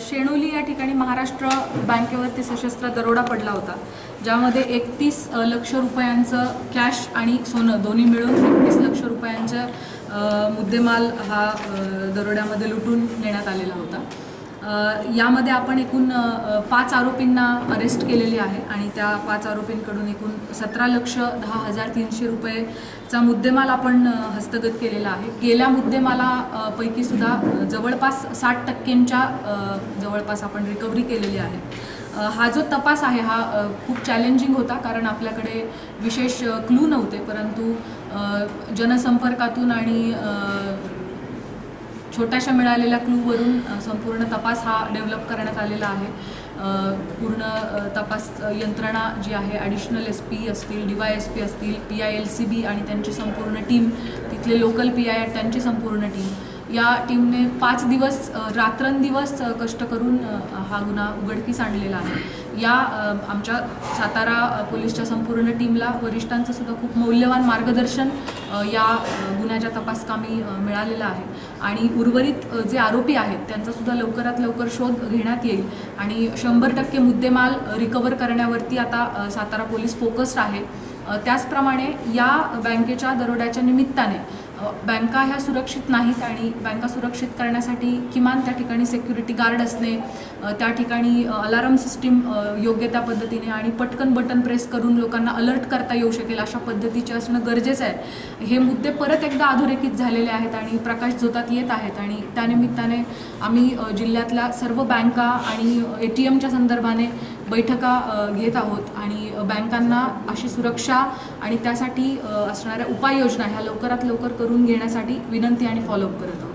शेणोली या ठिकाणी महाराष्ट्र बँकेवरती सशस्त्र दरोडा पडला होता ज्यामध्ये एकतीस लक्ष रुपयांचं कॅश आणि सोनं दोन्ही मिळून एकतीस लक्ष रुपयांचा मुद्देमाल हा दरोड्यामध्ये लुटून नेण्यात आलेला होता. यामध्ये आपण एकूण पाच आरोपींना अरेस्ट केलेले आहे आणि त्या पाच आरोपींकडून एकूण सतरा लक्ष दहा हजार तीनशे रुपयेचा मुद्देमाल आपण हस्तगत केलेला आहे. गेल्या मुद्देमाला सुद्धा जवळपास साठ टक्क्यांच्या जवळपास आपण रिकव्हरी केलेली आहे. हा जो तपास आहे हा खूप चॅलेंजिंग होता कारण आपल्याकडे विशेष क्लू नव्हते. परंतु जनसंपर्कातून आणि छोट्याशा मिळालेल्या क्लूवरून संपूर्ण तपास हा डेव्हलप आहे. पूर्ण तपास यंत्रणा जी आहे ॲडिशनल एस पी असतील डी वाय एस पी असतील P I L C B आणि संपूर्ण टीम तिथले लोकल पी आहेत, त्यांची संपूर्ण टीम या टीमने पाच दिवस रात्रंदिवस कष्ट करून हा गुन्हा उघडकीस या आमच्या सातारा पोलीसच्या संपूर्ण टीमला वरिष्ठांचं खूप मौल्यवान मार्गदर्शन या गुन्ह्याच्या तपासकामी मिळालेलं आहे. आणि उर्वरित जे आरोपी आहेत त्यांचा सुद्धा लवकरात लवकर शोध घेण्यात येईल. आणि शंभर टक्के मुद्देमाल रिकवर करण्यावरती आता सातारा पोलीस फोकस्ड आहे. त्याचप्रमाणे या बँकेच्या दरोड्याच्या निमित्ताने बँका ह्या सुरक्षित नाहीत आणि बँका सुरक्षित करण्यासाठी किमान त्या ठिकाणी सेक्युरिटी गार्ड असणे त्या ठिकाणी अलार्म सिस्टीम योग्य त्या पद्धतीने आणि पटकन बटन प्रेस करून लोकांना अलर्ट करता येऊ शकेल अशा पद्धतीचे असणं गरजेचं आहे. हे मुद्दे परत एकदा अधोरेखित झालेले आहेत आणि प्रकाश झोतात येत आहेत आणि त्यानिमित्ताने आम्ही जिल्ह्यातल्या सर्व बँका आणि ए टी एमच्या संदर्भाने बैठका घेत आहोत. आणि बँकांना अशी सुरक्षा आणि त्यासाठी असणाऱ्या उपाययोजना ह्या लवकरात लवकर करून घेण्यासाठी विनंती आणि फॉलोअप करत आहोत.